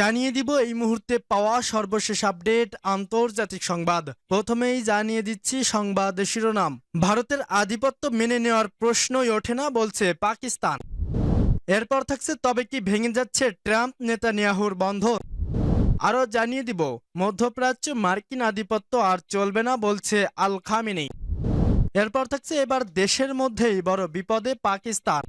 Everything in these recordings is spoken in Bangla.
জানিয়ে দিব এই মুহূর্তে পাওয়া সর্বশেষ আপডেট আন্তর্জাতিক সংবাদ। প্রথমেই জানিয়ে দিচ্ছি সংবাদ শিরোনাম। ভারতের আধিপত্য মেনে নেওয়ার প্রশ্নই ওঠে না, বলছে পাকিস্তান। এরপর থাকছে তবে কি ভেঙে যাচ্ছে ট্রাম্প, নেতানিয়াহুর বন্ধন। আরও জানিয়ে দিব, মধ্যপ্রাচ্য মার্কিন আধিপত্য আর চলবে না, বলছে আল খামিনি এরপর থাকছে এবার দেশের মধ্যেই বড় বিপদে পাকিস্তান।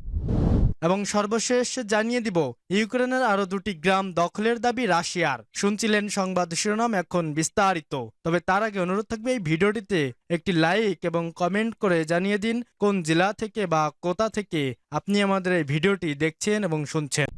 এবং সর্বশেষ জানিয়ে দিব, ইউক্রেনের আরও দুটি গ্রাম দখলের দাবি রাশিয়ার। শুনছিলেন সংবাদ শিরোনাম এখন বিস্তারিত। তবে তার আগে অনুরোধ থাকবে এই ভিডিওটিতে একটি লাইক এবং কমেন্ট করে জানিয়ে দিন, কোন জেলা থেকে বা কোথা থেকে আপনি আমাদের এই ভিডিওটি দেখছেন এবং শুনছেন।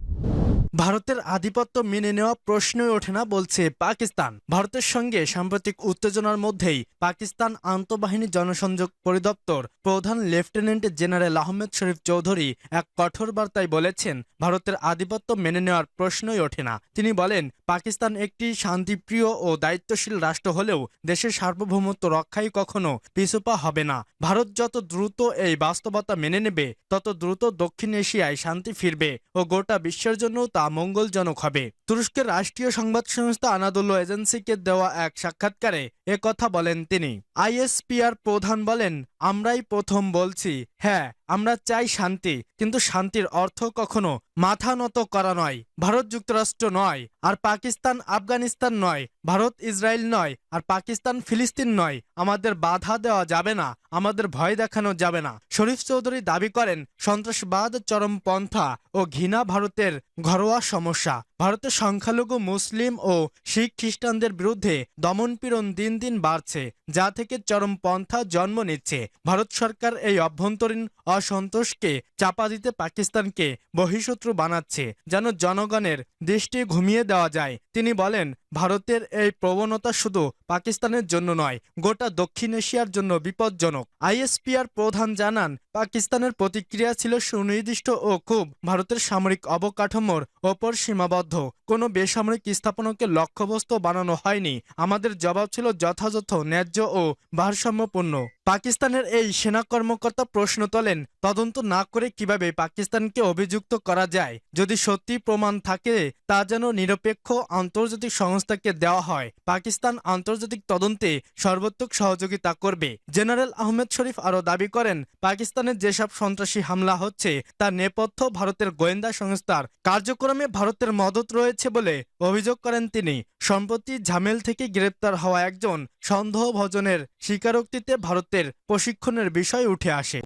ভারতের আধিপত্য মেনে নেওয়া প্রশ্নই ওঠে না বলছে পাকিস্তান। ভারতের সঙ্গে সাম্প্রতিক উত্তেজনার মধ্যেই পাকিস্তান আন্তঃবাহিনী জনসংযোগ পরিদপ্তর প্রধান লেফটেন্যান্ট জেনারেল আহমেদ শরীফ চৌধুরী এক কঠোর বার্তায় বলেছেন, ভারতের আধিপত্য মেনে নেওয়ার প্রশ্নই ওঠে না। তিনি বলেন, পাকিস্তান একটি শান্তিপ্রিয় ও দায়িত্বশীল রাষ্ট্র হলেও দেশের সার্বভৌমত্ব রক্ষাই কখনো পিছুপা হবে না। ভারত যত দ্রুত এই বাস্তবতা মেনে নেবে, তত দ্রুত দক্ষিণ এশিয়ায় শান্তি ফিরবে ও গোটা বিশ্বের জন্য তা মঙ্গলজনক হবে। তুরস্কের রাষ্ট্রীয় সংবাদ সংস্থা আনাদুল্লো এজেন্সিকে দেওয়া এক সাক্ষাৎকারে কথা বলেন তিনি। আইএসপিআর প্রধান বলেন, আমরাই প্রথম বলছি হ্যাঁ আমরা চাই শান্তি, কিন্তু শান্তির অর্থ কখনো মাথা নত করা নয়। ভারত যুক্তরাষ্ট্র নয়, আর পাকিস্তান আফগানিস্তান নয়, ভারত ইসরায়েল নয়, আর পাকিস্তান ফিলিস্তিন নয়। আমাদের বাধা দেওয়া যাবে না, আমাদের ভয় দেখানো যাবে না। শরীফ চৌধুরী দাবি করেন, সন্ত্রাসবাদ চরমপন্থা ও ঘৃণা ভারতের ঘরোয়া সমস্যা। ভারতের সংখ্যালঘু, মুসলিম ও শিখ খ্রিস্টানদের বিরুদ্ধে দমনপীড়ন দিন দিন বাড়ছে, যা থেকে চরম পন্থা জন্ম নিচ্ছে। ভারত সরকার এই অভ্যন্তরীণ অসন্তোষকে চাপা দিতে পাকিস্তানকে বহিঃশত্রু বানাচ্ছে, যেন জনগণের দৃষ্টি ঘুমিয়ে দেওয়া যায়। তিনি বলেন, ভারতের এই প্রবণতা শুধু পাকিস্তানের জন্য নয়, গোটা দক্ষিণ এশিয়ার জন্য বিপজ্জনক। আইএসপিআর প্রধান জানান, পাকিস্তানের প্রতিক্রিয়া ছিল সুনির্দিষ্ট ও খুব। ভারতের সামরিক অবকাঠামোর ওপর সীমাবদ্ধ। কোনো বেসামরিক স্থাপনকে লক্ষ্যবস্তু বানানো হয়নি। আমাদের জবাব ছিল যথাযথ, ন্যায্য ও ভারসাম্যপূর্ণ। পাকিস্তানের এই সেনা কর্মকর্তা প্রশ্ন তোলেন, তদন্ত না করে কীভাবে পাকিস্তানকে অভিযুক্ত করা যায়? যদি সত্যি প্রমাণ থাকে, তা যেন নিরপেক্ষ আন্তর্জাতিক সংস্থাকে দেওয়া হয়। পাকিস্তান আন্তর্জাতিক তদন্তে সর্বোত্তক সহযোগিতা করবে। জেনারেল আহমেদ শরীফ আরও দাবি করেন পাকিস্তানের যেসব সন্ত্রাসী হামলা হচ্ছে তার নেপথ্য ভারতের গোয়েন্দা সংস্থার কার্যক্রমে ভারতের মদত রয়েছে বলে অভিযোগ করেন তিনি। সম্প্রতি ঝামেল থেকে গ্রেপ্তার হওয়া একজন সন্দেহভজনের স্বীকারোক্তিতে ভারতের প্রশিক্ষণের বিষয় উঠে আসে।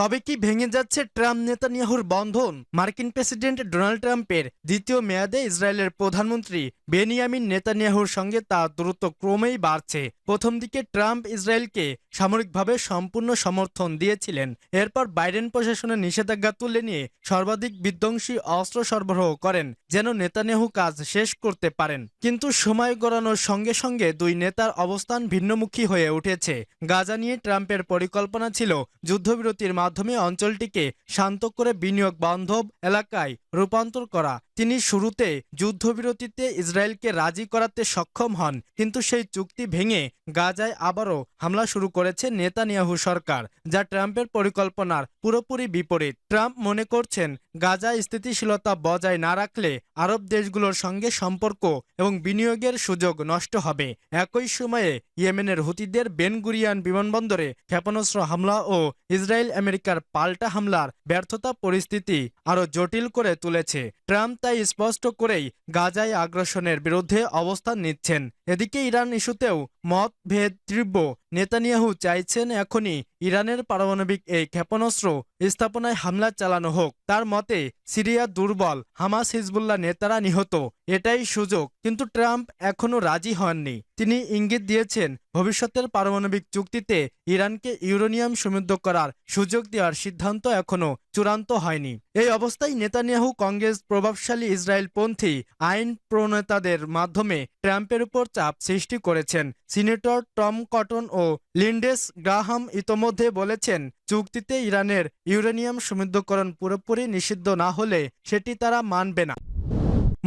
তবে কি ভেঙে যাচ্ছে ট্রাম্প নেতানিয়াহুর বন্ধন? মার্কিন প্রেসিডেন্ট ডোনাল্ড ট্রাম্পের দ্বিতীয় মেয়াদে ইসরায়েলের প্রধানমন্ত্রী বেনিয়ামিন নেতানিয়াহুর সঙ্গে তা দ্রুত ক্রমেই বাড়ছে। প্রথম দিকে ট্রাম্প ইসরায়েলকে সামরিকভাবে সম্পূর্ণ সমর্থন দিয়েছিলেন। এরপর বাইডেন প্রশাসনের নিষেধাজ্ঞা তুলে নিয়ে সর্বাধিক বিধ্বংসী অস্ত্র সরবরাহ করেন, যেন নেতানিয়াহু কাজ শেষ করতে পারেন। কিন্তু সময় গড়ানোর সঙ্গে সঙ্গে দুই নেতার অবস্থান ভিন্নমুখী হয়ে উঠেছে। গাজা নিয়ে ট্রাম্পের পরিকল্পনা ছিল যুদ্ধবিরতির মাধ্যমে অঞ্চলটিকে শান্ত করে বিনিয়োগ বান্ধব এলাকায় রূপান্তর করা। তিনি শুরুতে যুদ্ধবিরতিতে ইসরায়েলকে রাজি করাতে সক্ষম হন, কিন্তু সেই চুক্তি ভেঙে গাজায় আবারও হামলা শুরু করেছে নেতানিয়াহু সরকার, যা ট্রাম্পের পরিকল্পনার পুরোপুরি বিপরীত। ট্রাম্প মনে করছেন, গাজায় স্থিতিশীলতা বজায় না রাখলে আরব দেশগুলোর সঙ্গে সম্পর্ক এবং বিনিয়োগের সুযোগ নষ্ট হবে। একই সময়ে ইয়েমেনের হুতিদের বেনগুরিয়ান বিমানবন্দরে ক্ষেপণাস্ত্র হামলা ও ইসরায়েল আমেরিকার পাল্টা হামলার ব্যর্থতা পরিস্থিতি আরও জটিল করে তুলেছে। ট্রাম্প তাই স্পষ্ট করেই গাজায় আগ্রাসনের বিরুদ্ধে অবস্থান নিচ্ছেন। এদিকে ইরান ইস্যুতেও মতভেদ তীব্র। নেতানিয়াহু চাইছেন এখনই ইরানের পারমাণবিক এই ক্ষেপণাস্ত্র স্থাপনায় হামলা চালানো হোক। তার মতে, সিরিয়া দুর্বল, হামাস হিজবুল্লাহ নেতারা নিহত, এটাই সুযোগ। কিন্তু ট্রাম্প এখনও রাজি হননি। তিনি ইঙ্গিত দিয়েছেন, ভবিষ্যতের পারমাণবিক চুক্তিতে ইরানকে ইউরেনিয়াম সমৃদ্ধ করার সুযোগ দেওয়ার সিদ্ধান্ত এখনও চূড়ান্ত হয়নি। এই অবস্থায় নেতানিয়াহু কংগ্রেস প্রভাবশালী ইসরায়েলপন্থী আইন প্রণেতাদের মাধ্যমে ট্রাম্পের উপর চাপ সৃষ্টি করেছেন। সিনেটর টম কটন ও লিন্ডেস গ্রাহাম ইতোমধ্যে বলেছেন, চুক্তিতে ইরানের ইউরেনিয়াম সমৃদ্ধকরণ পুরোপুরি নিষিদ্ধ না হলে সেটি তারা মানবে না।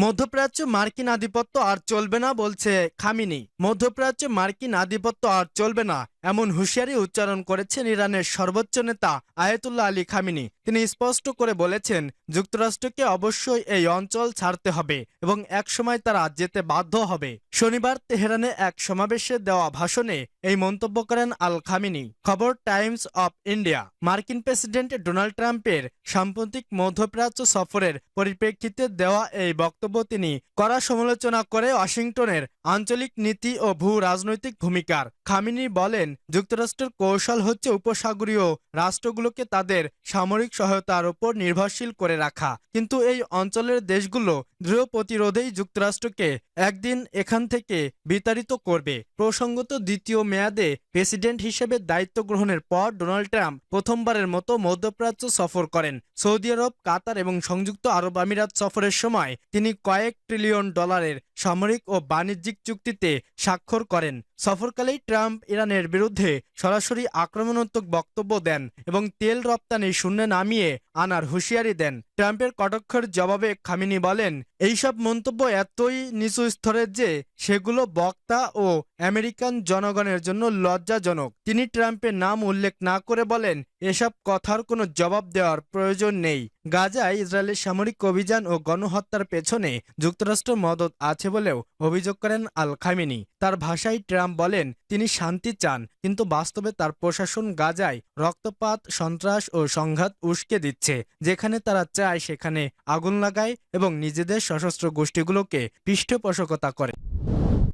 মধ্যপ্রাচ্য মার্কিন আধিপত্য আর চলবে না বলছে খামিনি। মধ্যপ্রাচ্য মার্কিন আধিপত্য আর চলবে না। এমন হুঁশিয়ারি উচ্চারণ করেছেন ইরানের সর্বোচ্চ নেতা আয়াতুল্লাহ আলী খামিনি। তিনি স্পষ্ট করে বলেছেন, যুক্তরাষ্ট্রকে অবশ্যই এই অঞ্চল ছাড়তে হবে এবং একসময় তারা যেতে বাধ্য হবে। শনিবার তেহরানে এক সমাবেশে দেওয়া ভাষণে এই মন্তব্য করেন আল খামিনি। খবর টাইমস অব ইন্ডিয়া। মার্কিন প্রেসিডেন্ট ডোনাল্ড ট্রাম্পের সাম্প্রতিক মধ্যপ্রাচ্য সফরের পরিপ্রেক্ষিতে দেওয়া এই বক্তব্য তিনি কড়া সমালোচনা করে ওয়াশিংটনের আঞ্চলিক নীতি ও ভূ রাজনৈতিক ভূমিকার। খামিনি বলেন যুক্তরাষ্ট্রের কৌশল হচ্ছে উপসাগরীয় রাষ্ট্রগুলোকে তাদের সামরিক সহায়তার উপর নির্ভরশীল করে রাখা। কিন্তু এই অঞ্চলের দেশগুলো দৃঢ় প্রতিরোধেই যুক্তরাষ্ট্রকে একদিন এখান থেকে বিতাড়িত করবে। প্রসঙ্গত দ্বিতীয় মেয়াদে প্রেসিডেন্ট হিসেবে দায়িত্ব গ্রহণের পর ডোনাল্ড ট্রাম্প প্রথমবারের মতো মধ্যপ্রাচ্য সফর করেন। সৌদি আরব, কাতার এবং সংযুক্ত আরব আমিরাত সফরের সময় তিনি কয়েক ট্রিলিয়ন ডলারের সামরিক ও বাণিজ্যিক চুক্তিতে স্বাক্ষর করেন। সফরকালেই ট্রাম্প ইরানের বিরুদ্ধে সরাসরি আক্রমণাত্মক বক্তব্য দেন এবং তেল রপ্তানি শূন্যে নামিয়ে আনার হুঁশিয়ারি দেন। ট্রাম্পের কটাক্ষের জবাবে খামিনি বলেন, এইসব মন্তব্য এতই নিচু স্তরের যে সেগুলো বক্তা ও আমেরিকান জনগণের জন্য লজ্জাজনক। তিনি ট্রাম্পের নাম উল্লেখ না করে বলেন, এসব কথার কোনো জবাব দেওয়ার প্রয়োজন নেই। গাজায় ইসরায়েলের সামরিক অভিযান ও গণহত্যার পেছনে যুক্তরাষ্ট্র মদত আছে বলেও অভিযোগ করেন আল খামিনি তার ভাষায় ট্রাম্প বলেন তিনি শান্তি চান, কিন্তু বাস্তবে তার প্রশাসন গাজায় রক্তপাত, সন্ত্রাস ও সংঘাত উস্কে দিচ্ছে, যেখানে তারা চায় সেখানে আগুন লাগায় এবং নিজেদের সশস্ত্র গোষ্ঠীগুলোকে পৃষ্ঠপোষকতা করে।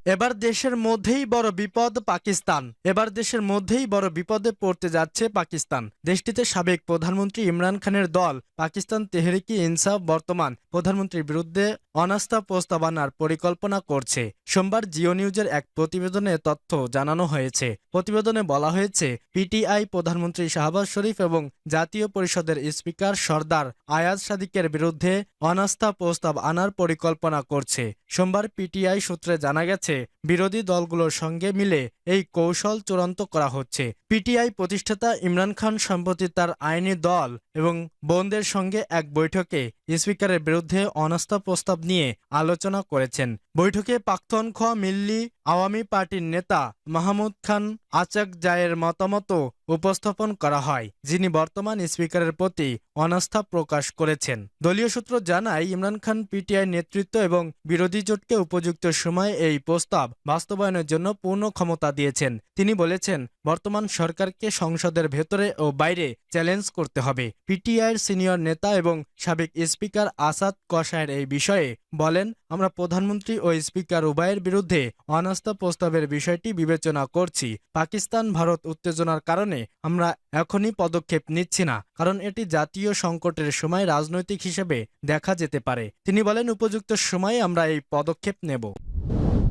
এবার দেশের মধ্যেই বড় বিপদ পাকিস্তান। এবার দেশের মধ্যেই বড় বিপদে পড়তে যাচ্ছে পাকিস্তান। দেশটিতে সাবেক প্রধানমন্ত্রী ইমরান খানের দল, পাকিস্তান তেহরিকি ইনসাফ বর্তমান প্রধানমন্ত্রীর বিরুদ্ধে অনাস্থা প্রস্তাব আনার পরিকল্পনা করছে। সোমবার জিও নিউজের এক প্রতিবেদনে তথ্য জানানো হয়েছে। প্রতিবেদনে বলা হয়েছে, পিটিআই প্রধানমন্ত্রী শাহবাজ শরীফ এবং জাতীয় পরিষদের স্পিকার সর্দার আয়াজ সাদিকের বিরুদ্ধে অনাস্থা প্রস্তাব আনার পরিকল্পনা করছে। সোমবার পিটিআই সূত্রে জানা গেছে, বিরোধী দলগুলোর সঙ্গে মিলে এই কৌশল চূড়ান্ত করা হচ্ছে। পিটিআই প্রতিষ্ঠাতা ইমরান খান সম্প্রতি তার আইনি দল এবং বোনদের সঙ্গে এক বৈঠকে স্পিকারের বিরুদ্ধে অনাস্থা প্রস্তাব নিয়ে আলোচনা করেছেন। বৈঠকে প্রাক্তন খ মিল্লি আওয়ামী পার্টির নেতা মাহমুদ খান আচাক জায়ের মতামত উপস্থাপন করা হয়, যিনি বর্তমান স্পিকারের প্রতি অনাস্থা প্রকাশ করেছেন। দলীয় সূত্র জানায়, ইমরান খান পিটিআই নেতৃত্ব এবং বিরোধী জোটকে উপযুক্ত সময়ে এই প্রস্তাব বাস্তবায়নের জন্য পূর্ণ ক্ষমতা দিয়েছেন। তিনি বলেছেন, বর্তমান সরকারকে সংসদের ভেতরে ও বাইরে চ্যালেঞ্জ করতে হবে। পিটিআইয়ের সিনিয়র নেতা এবং সাবেক স্পিকার আসাদ কসায়ের এই বিষয়ে বলেন, আমরা প্রধানমন্ত্রী ও স্পিকার উভয়ের বিরুদ্ধে অনাস্থা প্রস্তাবের বিষয়টি বিবেচনা করছি। পাকিস্তান, ভারত উত্তেজনার কারণে আমরা এখনই পদক্ষেপ নিচ্ছি না, কারণ এটি জাতীয় সংকটের সময় রাজনৈতিক হিসেবে দেখা যেতে পারে। তিনি বলেন, উপযুক্ত সময়ে আমরা এই পদক্ষেপ নেব।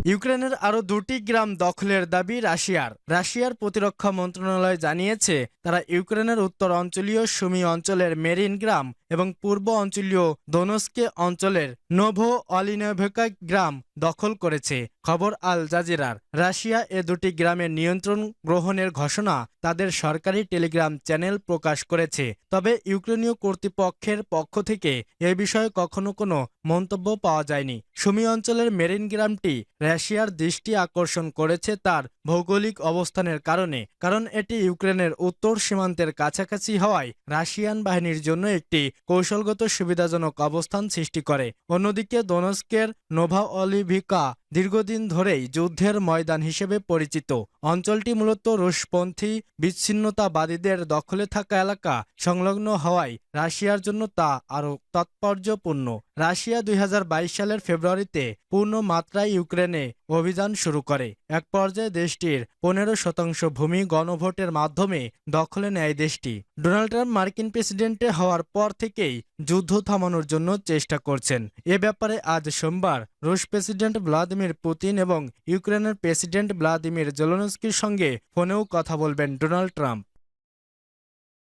ইউক্রেনের আরও দুটি গ্রাম দখলের দাবি রাশিয়ার। রাশিয়ার প্রতিরক্ষা মন্ত্রণালয় জানিয়েছে, তারা ইউক্রেনের উত্তর অঞ্চলীয় সুমি অঞ্চলের মেরিন গ্রাম এবং পূর্ব অঞ্চলীয় দোনস্কে অঞ্চলের নোভো অলিনেভেকা গ্রাম দখল করেছে, খবর আল জাজিরার। রাশিয়া এ দুটি গ্রামের নিয়ন্ত্রণ গ্রহণের ঘোষণা তাদের সরকারি টেলিগ্রাম চ্যানেল প্রকাশ করেছে, তবে ইউক্রেনীয় কর্তৃপক্ষের পক্ষ থেকে এ বিষয়ে কখনো কোনো মন্তব্য পাওয়া যায়নি। সুমি অঞ্চলের মেরিন গ্রামটি রাশিয়ার দৃষ্টি আকর্ষণ করেছে তার ভৌগোলিক অবস্থানের কারণে, কারণ এটি ইউক্রেনের উত্তর সীমান্তের কাছাকাছি হওয়ায় রাশিয়ান বাহিনীর জন্য একটি কৌশলগত সুবিধাজনক অবস্থান সৃষ্টি করে। অন্যদিকে দোনস্কের নোভা অলিভিকা দীর্ঘদিন ধরেই যুদ্ধের ময়দান হিসেবে পরিচিত। অঞ্চলটি মূলত রুশপন্থী বিচ্ছিন্নতাবাদীদের দখলে থাকা এলাকা সংলগ্ন হওয়ায় রাশিয়ার জন্য তা আরও তাৎপর্যপূর্ণ। রাশিয়া দুই হাজার বাইশ সালের ফেব্রুয়ারিতে পূর্ণ মাত্রায় ইউক্রেনে অভিযান শুরু করে। এক পর্যায়ে দেশটির পনেরো শতাংশ ভূমি গণভোটের মাধ্যমে দখলে নেয় দেশটি। ডোনাল্ড ট্রাম্প মার্কিন প্রেসিডেন্টে হওয়ার পর থেকেই যুদ্ধ থামানোর জন্য চেষ্টা করছেন। এ ব্যাপারে আজ সোমবার রুশ প্রেসিডেন্ট ভ্লাদিমির পুতিন এবং ইউক্রেনের প্রেসিডেন্ট ভ্লাদিমির জেলোনস্কির সঙ্গে ফোনেও কথা বলবেন ডোনাল্ড ট্রাম্প।